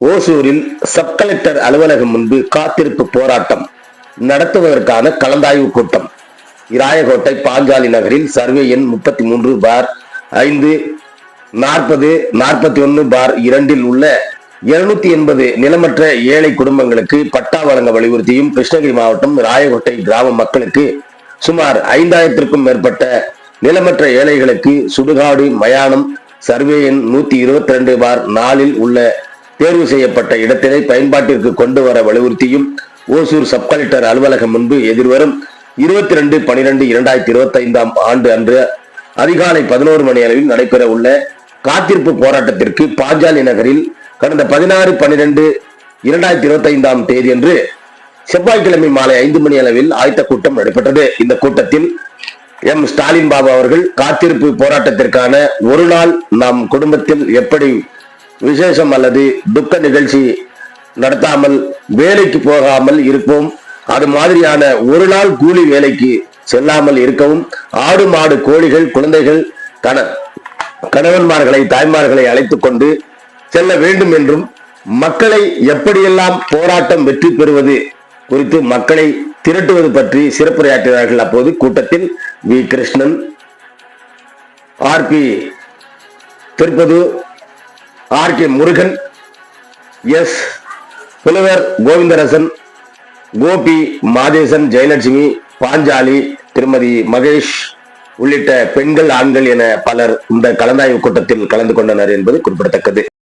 ஓசூரில் sub collector அலுவலகம் முன்பு காத்திருப்பு போராட்டம் நடத்துவதற்கான கலந்தாய்வு கூட்டம். இராயகோட்டை பாஞ்சாலி நகரில் சர்வே எண் முப்பத்தி மூன்று பார் ஐந்து நாற்பது நாற்பத்தி ஒன்னு பார் இரண்டில் உள்ள இருநூத்தி எண்பது நிலமற்ற ஏழை குடும்பங்களுக்கு பட்டா வழங்க வலியுறுத்தியும் கிருஷ்ணகிரி மாவட்டம் ராயகோட்டை கிராம மக்களுக்கு சுமார் ஐந்தாயிரத்திற்கும் மேற்பட்ட நிலமற்ற ஏழைகளுக்கு சுடுகாடு மயானம் சர்வே எண் நூத்தி இருபத்தி ரெண்டு பார் நாலில் உள்ள தேர்வு செய்யப்பட்ட இடத்தினை பயன்பாட்டிற்கு கொண்டு வர வலியுறுத்தியும் ஓசூர் சப் கலெக்டர் அலுவலகம் முன்பு எதிர்வரும் இருபத்தி ரெண்டு பனிரெண்டு இரண்டாயிரத்தி இருபத்தி ஐந்தாம் ஆண்டு அன்று அதிகாலை பதினோரு மணி அளவில் நடைபெற உள்ள காத்திருப்பு போராட்டத்திற்கு பாஞ்சாலி நகரில் கடந்த பதினாறு பன்னிரண்டு இரண்டாயிரத்தி இருபத்தி ஐந்தாம் தேதியன்று செவ்வாய்க்கிழமை மாலை ஐந்து மணி அளவில் ஆயத்த கூட்டம் நடைபெற்றது. இந்த கூட்டத்தில் எம். ஸ்டாலின் பாபு அவர்கள் காத்திருப்பு போராட்டத்திற்கான ஒரு நாள் நம் குடும்பத்தில் எப்படி விசேஷம் அல்லது துக்க நிகழ்ச்சி நடத்தாமல் வேலைக்கு போகாமல் இருப்போம். அது மாதிரியான ஒரு நாள் கூலி வேலைக்கு செல்லாமல் இருக்கவும் ஆடு மாடு கோழிகள் குழந்தைகள் கண கணவன்மார்களை தாய்மார்களை அழைத்துக் கொண்டு செல்ல வேண்டும் என்றும் மக்களை எப்படியெல்லாம் போராட்டம் வெற்றி பெறுவது குறித்து மக்களை திரட்டுவது பற்றி சிறப்புரையாற்றினார்கள் அப்போது கூட்டத்தில் V. Krishnan R. P. Thiruppathu R. K. Murugan S. புலவர் கோவிந்தரசன் கோபி மாதேசன் ஜெயலட்சுமி பாஞ்சாலி திருமதி மகேஷ் உள்ளிட்ட பெண்கள் ஆண்கள் என பலர் இந்த கலந்தாய்வு கூட்டத்தில் கலந்து கொண்டனர் என்பது குறிப்பிடத்தக்கது.